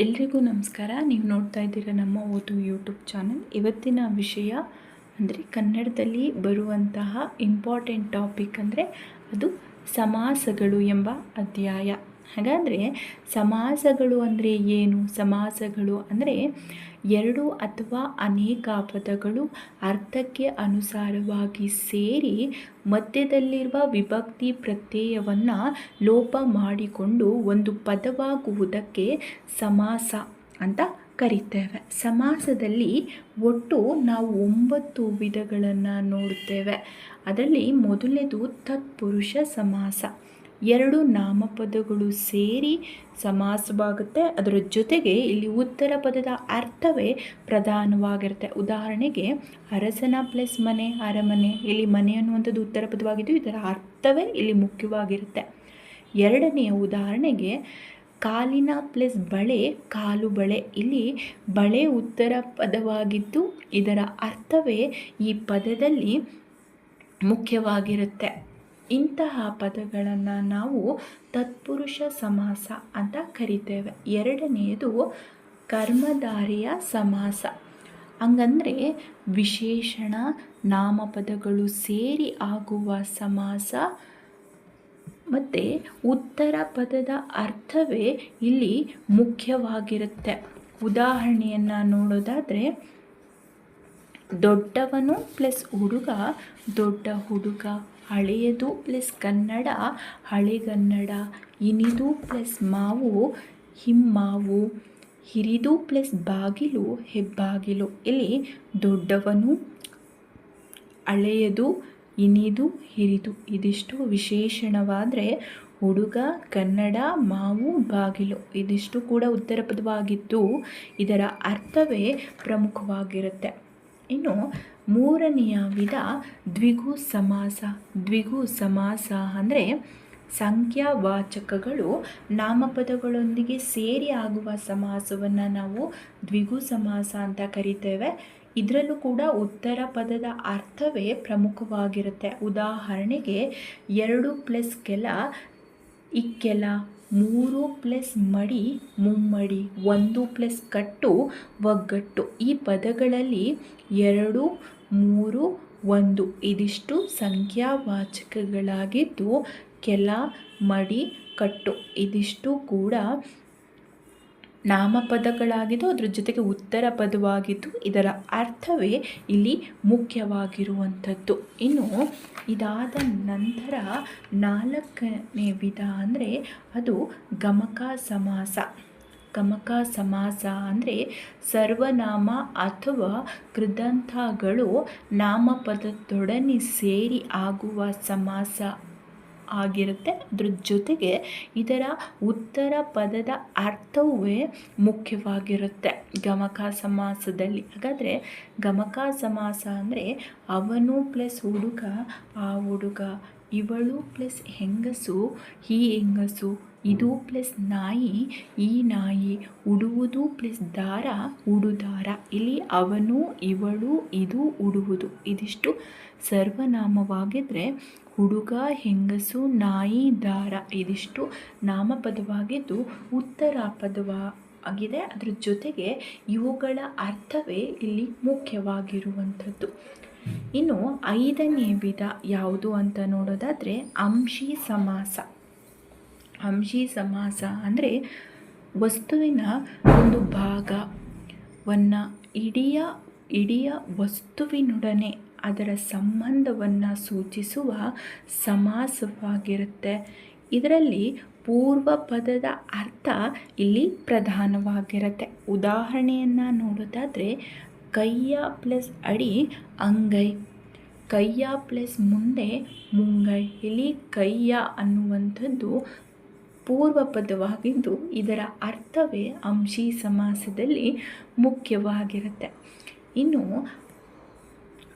ಎಲ್ರಿಗೂ ನಮಸ್ಕಾರ. ನೀವು ನೋಡ್ತಾ ಇದ್ದೀರಾ ನಮ್ಮ ಓದು ಯೂಟ್ಯೂಬ್ ಚಾನಲ್. ಇವತ್ತಿನ ವಿಷಯ ಅಂದರೆ ಕನ್ನಡದಲ್ಲಿ ಬರುವಂತಹ ಇಂಪಾರ್ಟೆಂಟ್ ಟಾಪಿಕ್ ಅಂದರೆ ಅದು ಸಮಾಸಗಳು ಎಂಬ ಅಧ್ಯಾಯ. ಹಾಗಾದರೆ ಸಮಾಸಗಳು ಅಂದರೆ ಏನು? ಸಮಾಸಗಳು ಅಂದರೆ ಎರಡು ಅಥವಾ ಅನೇಕ ಪದಗಳು ಅರ್ಥಕ್ಕೆ ಅನುಸಾರವಾಗಿ ಸೇರಿ ಮಧ್ಯದಲ್ಲಿರುವ ವಿಭಕ್ತಿ ಪ್ರತ್ಯಯವನ್ನು ಲೋಪ ಮಾಡಿಕೊಂಡು ಒಂದು ಪದವಾಗುವುದಕ್ಕೆ ಸಮಾಸ ಅಂತ ಕರಿತೇವೆ. ಸಮಾಸದಲ್ಲಿ ಒಟ್ಟು ನಾವು ಒಂಬತ್ತು ವಿಧಗಳನ್ನು ನೋಡುತ್ತೇವೆ ಅದರಲ್ಲಿ ಮೊದಲನೇದು ತತ್ಪುರುಷ ಸಮಾಸ. ಎರಡು ನಾಮಪದಗಳು ಸೇರಿ ಸಮಾಸವಾಗುತ್ತೆ. ಅದರ ಜೊತೆಗೆ ಇಲ್ಲಿ ಉತ್ತರ ಪದದ ಅರ್ಥವೇ ಪ್ರಧಾನವಾಗಿರುತ್ತೆ. ಉದಾಹರಣೆಗೆ, ಅರಸನ ಪ್ಲಸ್ ಮನೆ, ಅರಮನೆ, ಇಲ್ಲಿ ಮನೆ ಅನ್ನುವಂಥದ್ದು ಉತ್ತರ ಪದವಾಗಿದ್ದು, ಇದರ ಅರ್ಥವೇ ಇಲ್ಲಿ ಮುಖ್ಯವಾಗಿರುತ್ತೆ. ಎರಡನೆಯ ಉದಾಹರಣೆಗೆ, ಕಾಲಿನ ಪ್ಲಸ್ ಬಳೆ, ಕಾಲು ಬಳೆ. ಇಲ್ಲಿ ಬಳೆ ಉತ್ತರ ಪದವಾಗಿದ್ದು, ಇದರ ಅರ್ಥವೇ ಈ ಪದದಲ್ಲಿ ಮುಖ್ಯವಾಗಿರುತ್ತೆ. ಇಂತಹ ಪದಗಳನ್ನು ನಾವು ತತ್ಪುರುಷ ಸಮಾಸ ಅಂತ ಕರಿತೇವೆ. ಎರಡನೆಯದು ಕರ್ಮಧಾರಿಯ ಸಮಾಸ. ಹಂಗಂದರೆ ವಿಶೇಷಣ, ನಾಮಪದಗಳು ಸೇರಿ ಆಗುವ ಸಮಾಸ. ಮತ್ತು ಉತ್ತರ ಪದದ ಅರ್ಥವೇ ಇಲ್ಲಿ ಮುಖ್ಯವಾಗಿರುತ್ತೆ. ಉದಾಹರಣೆಯನ್ನು ನೋಡೋದಾದರೆ, ದೊಡ್ಡವನು ಪ್ಲಸ್ ಹುಡುಗ, ದೊಡ್ಡ ಹುಡುಗ. ಹಳೆಯದು ಪ್ಲಸ್ ಕನ್ನಡ, ಹಳೆಗನ್ನಡ, ಇನಿದು ಪ್ಲಸ್ ಮಾವು, ಹಿಮ್ಮಾವು, ಹಿರಿದು ಪ್ಲಸ್ ಬಾಗಿಲು, ಹೆಬ್ಬಾಗಿಲು. ಇಲ್ಲಿ ದೊಡ್ಡವನು, ಹಳೆಯದು, ಇನಿದು, ಹಿರಿದು. ಇದಿಷ್ಟು ವಿಶೇಷಣವಾದರೆ ಹುಡುಗ ಕನ್ನಡ, ಮಾವು, ಬಾಗಿಲು. ಇದಿಷ್ಟು ಕೂಡ ಉತ್ತರ ಪದವಾಗಿದ್ದು ಇದರ ಅರ್ಥವೇ ಪ್ರಮುಖವಾಗಿರುತ್ತೆ. ಇನ್ನು ಮೂರನೆಯ ವಿಧ ದ್ವಿಗು ಸಮಾಸ. ದ್ವಿಗು ಸಮಾಸ ಅಂದರೆ ಸಂಖ್ಯಾವಾಚಕಗಳು ನಾಮಪದಗಳೊಂದಿಗೆ ಸೇರಿ ಆಗುವ ಸಮಾಸವನ್ನು ನಾವು ದ್ವಿಗು ಸಮಾಸ ಅಂತ ಕರಿತೇವೆ. ಇದರಲ್ಲೂ ಕೂಡ ಉತ್ತರ ಪದದ ಅರ್ಥವೇ ಪ್ರಮುಖವಾಗಿರುತ್ತೆ. ಉದಾಹರಣೆಗೆ ಎರಡು ಪ್ಲಸ್ ಕೆಲ, ಇಕ್ಕೆಲ ಮೂರು ಪ್ಲಸ್ ಮಡಿ, ಮುಮ್ಮಡಿ, ಒಂದು ಪ್ಲಸ್ ಕಟ್ಟು, ಒಗ್ಗಟ್ಟು. ಈ ಪದಗಳಲ್ಲಿ ಎರಡು, ಮೂರು, ಒಂದು ಇದಿಷ್ಟು ಸಂಖ್ಯಾವಾಚಕಗಳಾಗಿದ್ದು ಕೆಲ ಮಡಿ, ಕಟ್ಟು. ಇದಿಷ್ಟು ಕೂಡ ನಾಮಪದಗಳಾಗಿದ್ದು, ಅದರ ಜೊತೆಗೆ ಉತ್ತರ ಪದವಾಗಿದ್ದು, ಇದರ ಅರ್ಥವೇ ಇಲ್ಲಿ ಮುಖ್ಯವಾಗಿರುವಂಥದ್ದು. ಇನ್ನು ಇದಾದ ನಂತರ ನಾಲ್ಕನೇ ವಿಧ ಅಂದರೆ ಅದು ಗಮಕ ಸಮಾಸ ಗಮಕ ಸಮಾಸ ಅಂದರೆ ಸರ್ವನಾಮ ಅಥವಾ ಕೃದಂಥಗಳು ನಾಮಪದದೊಡನೆ ಸೇರಿ ಆಗುವ ಸಮಾಸ ಆಗಿರುತ್ತೆ. ಅದ್ರ ಜೊತೆಗೆ ಇದರ ಉತ್ತರ ಪದದ ಅರ್ಥವೇ ಮುಖ್ಯವಾಗಿರುತ್ತೆ. ಗಮಕ ಸಮಾಸದಲ್ಲಿ ಹಾಗಾದರೆ ಗಮಕ ಸಮಾಸ ಅಂದರೆ ಅವನು ಪ್ಲಸ್ ಹುಡುಗ, ಆ ಹುಡುಗ ಇವಳು ಪ್ಲಸ್ ಹೆಂಗಸು ಈ ಹೆಂಗಸು ಇದು ಪ್ಲಸ್ ನಾಯಿ, ಈ ನಾಯಿ ಉಡುವುದು ಪ್ಲಸ್ ದಾರ, ಉಡುದಾರ. ಇಲ್ಲಿ ಅವನು, ಇವಳು, ಇದು ಉಡುವುದು. ಇದಿಷ್ಟು ಸರ್ವನಾಮವಾಗಿದ್ದರೆ ಹುಡುಗ, ಹೆಂಗಸು, ನಾಯಿ, ದಾರ. ಇದಿಷ್ಟು ನಾಮಪದವಾಗಿದ್ದು ಉತ್ತರ ಪದವ ಆಗಿದೆ ಅದ್ರ ಜೊತೆಗೆ ಇವುಗಳ ಅರ್ಥವೇ ಇಲ್ಲಿ ಮುಖ್ಯವಾಗಿರುವಂಥದ್ದು. ಇನ್ನು ಐದನೇ ವಿಧ ಯಾವುದು ಅಂತ ನೋಡೋದಾದರೆ, ಅಂಶಿ ಸಮಾಸ. ಅಂಶಿ ಸಮಾಸ ಅಂದರೆ ವಸ್ತುವಿನ ಒಂದು ಭಾಗವನ್ನು ಇಡಿಯ ಇಡಿಯ ವಸ್ತುವಿನೊಡನೆ ಅದರ ಸಂಬಂಧವನ್ನು ಸೂಚಿಸುವ ಸಮಾಸವಾಗಿರುತ್ತೆ. ಇದರಲ್ಲಿ ಪೂರ್ವ ಪದದ ಅರ್ಥ ಇಲ್ಲಿ ಪ್ರಧಾನವಾಗಿರುತ್ತೆ. ಉದಾಹರಣೆಯನ್ನು ನೋಡೋದಾದರೆ, ಕೈಯ ಪ್ಲಸ್ ಅಡಿ ಅಂಗೈ, ಕೈಯ ಪ್ಲಸ್ ಮುಂದೆ ಮುಂಗೈ. ಇಲ್ಲಿ ಕೈಯ ಅನ್ನುವಂಥದ್ದು ಪೂರ್ವ ಪದವಾಗಿದ್ದು ಇದರ ಅರ್ಥವೇ ಅಂಶಿ ಸಮಾಸದಲ್ಲಿ ಮುಖ್ಯವಾಗಿರುತ್ತೆ. ಇನ್ನು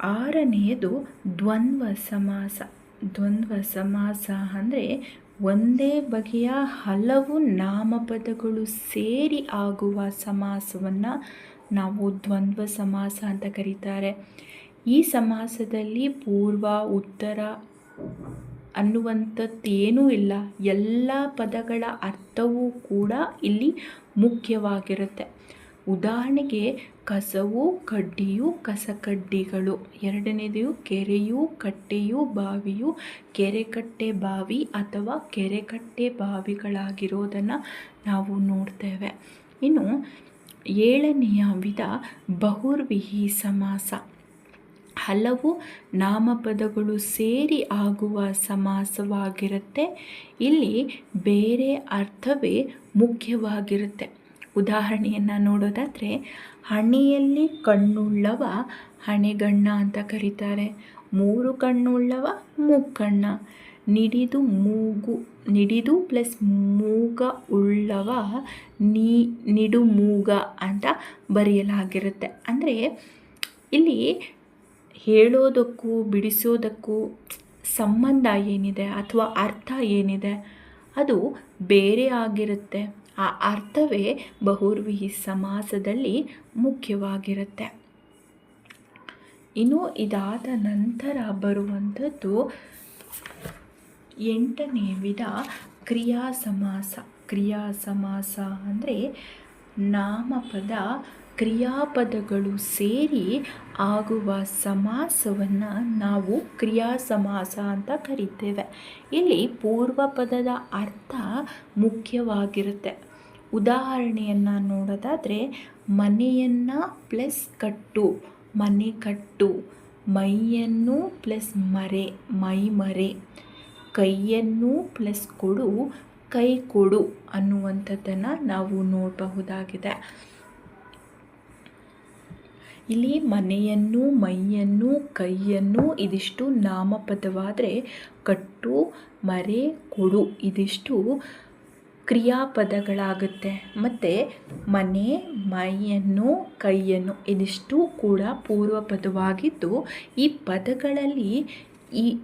ಆರನೆಯದು ದ್ವಂದ್ವ ಸಮಾಸ. ದ್ವಂದ್ವ ಸಮಾಸ ಅಂದರೆ ಒಂದೇ ಬಗೆಯ ಹಲವು ನಾಮಪದಗಳು ಸೇರಿ ಆಗುವ ಸಮಾಸವನ್ನು ನಾವು ದ್ವಂದ್ವ ಸಮಾಸ ಅಂತ ಕರೀತಾರೆ. ಈ ಸಮಾಸದಲ್ಲಿ ಪೂರ್ವ, ಉತ್ತರ ಅನ್ನುವಂಥದ್ದೇನೂ ಇಲ್ಲ. ಎಲ್ಲ ಪದಗಳ ಅರ್ಥವೂ ಕೂಡ ಇಲ್ಲಿ ಮುಖ್ಯವಾಗಿರುತ್ತೆ. ಉದಾಹರಣೆಗೆ ಕಸವು, ಕಡ್ಡಿಯು, ಕಸಕಡ್ಡಿಗಳು. ಎರಡನೇದು ಕೆರೆಯು, ಕಟ್ಟೆಯು, ಬಾವಿಯು. ಕೆರೆಕಟ್ಟೆ ಬಾವಿ ಅಥವಾ ಕೆರೆಕಟ್ಟೆ ಬಾವಿಗಳಾಗಿರೋದನ್ನು ನಾವು ನೋಡ್ತೇವೆ. ಇನ್ನು ಏಳನೆಯ ವಿಧ ಬಹುರ್ವಿಹಿ ಸಮಾಸ. ಹಲವು ನಾಮಪದಗಳು ಸೇರಿ ಆಗುವ ಸಮಾಸವಾಗಿರುತ್ತೆ. ಇಲ್ಲಿ ಬೇರೆ ಅರ್ಥವೇ ಮುಖ್ಯವಾಗಿರುತ್ತೆ. ಉದಾಹರಣೆಯನ್ನು ನೋಡೋದಾದರೆ, ಹಣೆಯಲ್ಲಿ ಕಣ್ಣುಳ್ಳವ ಹಣೆಗಣ್ಣ ಅಂತ ಕರೀತಾರೆ. ಮೂರು ಕಣ್ಣುಳ್ಳವ ಮೂಕ್ಕಣ್ಣ. ನಿಡಿದು ಮೂಗು, ನಿಡಿದು ಪ್ಲಸ್ ಮೂಗ ಉಳ್ಳವ ನೀ, ನಿಡು ಮೂಗ ಅಂತ ಬರೆಯಲಾಗಿರುತ್ತೆ. ಅಂದರೆ, ಇಲ್ಲಿ ಹೇಳೋದಕ್ಕೂ ಬಿಡಿಸೋದಕ್ಕೂ ಸಂಬಂಧ ಏನಿದೆ ಅಥವಾ ಅರ್ಥ ಏನಿದೆ ಅದು ಬೇರೆ ಆಗಿರುತ್ತೆ. ಆ ಅರ್ಥವೇ ಬಹುರ್ವಿಹಿ ಸಮಾಸದಲ್ಲಿ ಮುಖ್ಯವಾಗಿರುತ್ತೆ. ಇನ್ನು ಇದಾದ ನಂತರ ಬರುವಂಥದ್ದು ಎಂಟನೇ ವಿಧ ಕ್ರಿಯಾ ಸಮಾಸ ಕ್ರಿಯಾ ಸಮಾಸ ಅಂದರೆ ನಾಮಪದ ಕ್ರಿಯಾಪದಗಳು ಸೇರಿ ಆಗುವ ಸಮಾಸವನ್ನು ನಾವು ಕ್ರಿಯಾ ಸಮಾಸ ಅಂತ ಕರಿತೇವೆ. ಇಲ್ಲಿ ಪೂರ್ವ ಪದದ ಅರ್ಥ ಮುಖ್ಯವಾಗಿರುತ್ತೆ. ಉದಾಹರಣೆಯನ್ನು ನೋಡೋದಾದರೆ, ಮನೆಯನ್ನು ಪ್ಲಸ್ ಕಟ್ಟು, ಮನೆ ಕಟ್ಟು, ಮೈಯನ್ನು ಪ್ಲಸ್ ಮರೆ, ಮೈ ಮರೆ, ಕೈಯನ್ನು ಪ್ಲಸ್ ಕೊಡು, ಕೈ ಕೊಡು ಅನ್ನುವಂಥದ್ದನ್ನು ನಾವು ನೋಡಬಹುದಾಗಿದೆ. ಇಲ್ಲಿ ಮನೆಯನ್ನು, ಮೈಯನ್ನು, ಕೈಯನ್ನು ಇದಿಷ್ಟು ನಾಮಪದವಾದರೆ ಕಟ್ಟು, ಮರೆ, ಕೊಡು ಇದಿಷ್ಟು ಕ್ರಿಯಾಪದಗಳಾಗುತ್ತೆ. ಮತ್ತು ಮನೆ, ಮೈಯನ್ನು, ಕೈಯನ್ನು ಇದಿಷ್ಟು ಕೂಡ ಪೂರ್ವಪದವಾಗಿದ್ದು ಈ ಪದಗಳಲ್ಲಿ ಈ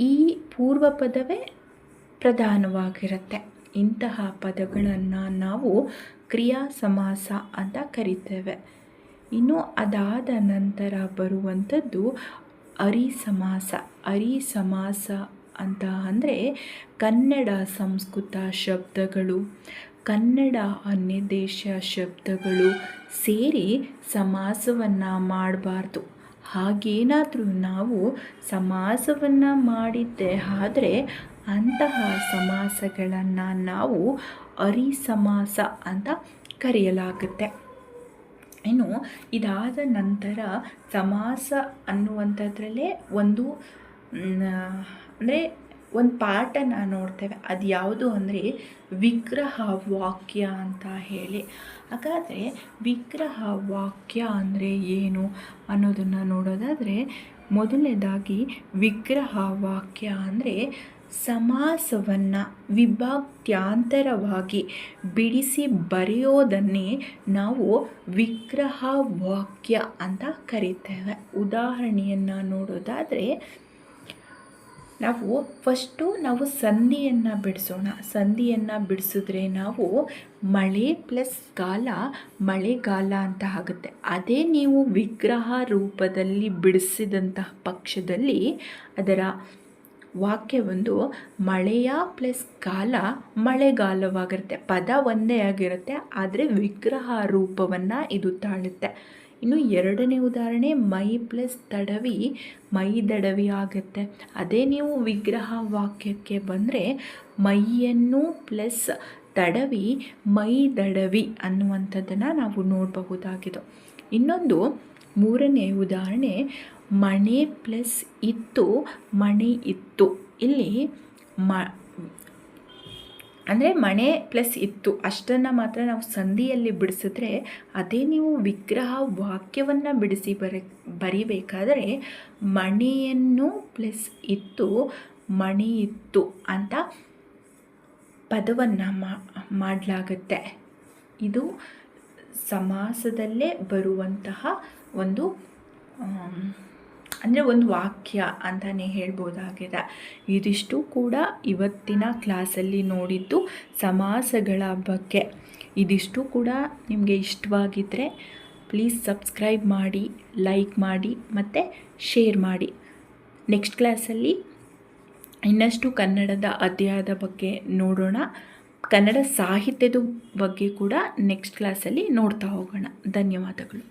ಈ ಪೂರ್ವ ಪದವೇ ಪ್ರಧಾನವಾಗಿರುತ್ತೆ. ಇಂತಹ ಪದಗಳನ್ನು ನಾವು ಕ್ರಿಯಾ ಸಮಾಸ ಅಂತ ಕರಿತೇವೆ. ಇನ್ನು ಅದಾದ ನಂತರ ಬರುವಂಥದ್ದು ಅರಿ ಸಮಾಸ ಅರಿ ಸಮಾಸ ಅಂತ ಅಂದರೆ ಕನ್ನಡ ಸಂಸ್ಕೃತ ಶಬ್ದಗಳು, ಕನ್ನಡ ದೇಶ ಶಬ್ದಗಳು ಸೇರಿ ಸಮಾಸವನ್ನು ಮಾಡಬಾರ್ದು. ಹಾಗೇನಾದರೂ ನಾವು ಸಮಾಸವನ್ನು ಮಾಡಿದ್ದೆ ಆದರೆ ಅಂತಹ ಸಮಾಸಗಳನ್ನು ನಾವು ಅರಿ ಸಮಾಸ ಅಂತ ಕರೆಯಲಾಗುತ್ತೆ. ಇನ್ನು ಇದಾದ ನಂತರ ಸಮಾಸ ಅನ್ನುವಂಥದ್ರಲ್ಲೇ ಒಂದು ಅಂದರೆ ಒಂದು ಪಾಠನ ನೋಡ್ತೇವೆ. ಅದು ಯಾವುದು ಅಂದರೆ ವಿಗ್ರಹ ವಾಕ್ಯ ಅಂತ ಹೇಳಿ. ಹಾಗಾದರೆ ವಿಗ್ರಹ ವಾಕ್ಯ ಅಂದರೆ ಏನು ಅನ್ನೋದನ್ನು ನೋಡೋದಾದರೆ ಮೊದಲನೇದಾಗಿ ವಿಗ್ರಹ ವಾಕ್ಯ ಅಂದರೆ ಸಮಾಸವನ್ನು ವಿಭಕ್ತ್ಯಾಂತರವಾಗಿ ಬಿಡಿಸಿ ಬರೆಯೋದನ್ನೇ ನಾವು ವಿಗ್ರಹ ವಾಕ್ಯ ಅಂತ ಕರಿತೇವೆ. ಉದಾಹರಣೆಯನ್ನು ನೋಡೋದಾದರೆ, ನಾವು ಫಸ್ಟು ನಾವು ಸಂಧಿಯನ್ನು ಬಿಡಿಸೋಣ. ಸಂಧಿಯನ್ನು ಬಿಡಿಸಿದ್ರೆ ನಾವು ಮಳೆ ಪ್ಲಸ್ ಕಾಲ ಮಳೆಗಾಲ ಅಂತ ಆಗುತ್ತೆ. ಅದೇ ನೀವು ವಿಗ್ರಹ ರೂಪದಲ್ಲಿ ಬಿಡಿಸಿದಂತಹ ಪಕ್ಷದಲ್ಲಿ ಅದರ ವಾಕ್ಯವೊಂದು ಮಳೆಯ ಪ್ಲಸ್ ಕಾಲ ಮಳೆಗಾಲವಾಗಿರುತ್ತೆ. ಪದ ಒಂದೇ ಆಗಿರುತ್ತೆ, ಆದರೆ ವಿಗ್ರಹ ರೂಪವನ್ನು ಇದು ತಾಳುತ್ತೆ. ಇನ್ನು ಎರಡನೇ ಉದಾಹರಣೆ, ಮೈ ಪ್ಲಸ್ ತಡವಿ, ಮೈ ದಡವಿ ಆಗುತ್ತೆ. ಅದೇ ನೀವು ವಿಗ್ರಹ ವಾಕ್ಯಕ್ಕೆ ಬಂದರೆ, ಮೈಯನ್ನು ಪ್ಲಸ್ ತಡವಿ, ಮೈ ದಡವಿ ಅನ್ನುವಂಥದ್ದನ್ನು ನಾವು ನೋಡಬಹುದಾಗಿದೆ ಇನ್ನೊಂದು, ಮೂರನೇ ಉದಾಹರಣೆ ಮಣೆ ಪ್ಲಸ್ ಇತ್ತು, ಮಣೆ ಇತ್ತು. ಇಲ್ಲಿ ಮ, ಅಂದರೆ ಮಣೆ ಪ್ಲಸ್ ಇತ್ತು. ಅಷ್ಟನ್ನು ಮಾತ್ರ ನಾವು ಸಂಧಿಯಲ್ಲಿ ಬಿಡಿಸಿದ್ರೆ ಅದೇ ನೀವು ವಿಗ್ರಹ ವಾಕ್ಯವನ್ನು ಬಿಡಿಸಿ ಬರ, ಬರೀಬೇಕಾದರೆ ಮಣೆಯನ್ನು ಪ್ಲಸ್ ಇತ್ತು, ಮಣೆ ಇತ್ತು ಅಂತ ಪದವನ್ನು ಮಾಡಲಾಗುತ್ತೆ. ಇದು ಸಮಾಸದಲ್ಲೇ ಬರುವಂತಹ ಒಂದು ಅಂದರೆ ಒಂದು ವಾಕ್ಯ ಅಂತಲೇ ಹೇಳ್ಬೋದಾಗಿದೆ. ಇದಿಷ್ಟು ಕೂಡ ಇವತ್ತಿನ ಕ್ಲಾಸಲ್ಲಿ ನೋಡಿದ್ದು ಸಮಾಸಗಳ ಬಗ್ಗೆ. ಇದಿಷ್ಟು ಕೂಡ ನಿಮಗೆ ಇಷ್ಟವಾಗಿದ್ದರೆ ಪ್ಲೀಸ್ ಸಬ್ಸ್ಕ್ರೈಬ್ ಮಾಡಿ ಲೈಕ್ ಮಾಡಿ, ಮತ್ತು ಶೇರ್ ಮಾಡಿ. ನೆಕ್ಸ್ಟ್ ಕ್ಲಾಸಲ್ಲಿ ಇನ್ನಷ್ಟು ಕನ್ನಡದ ಅಧ್ಯಾಯದ ಬಗ್ಗೆ ನೋಡೋಣ. ಕನ್ನಡ ಸಾಹಿತ್ಯದ ಬಗ್ಗೆ ಕೂಡ ನೆಕ್ಸ್ಟ್ ಕ್ಲಾಸಲ್ಲಿ ನೋಡ್ತಾ ಹೋಗೋಣ. ಧನ್ಯವಾದಗಳು.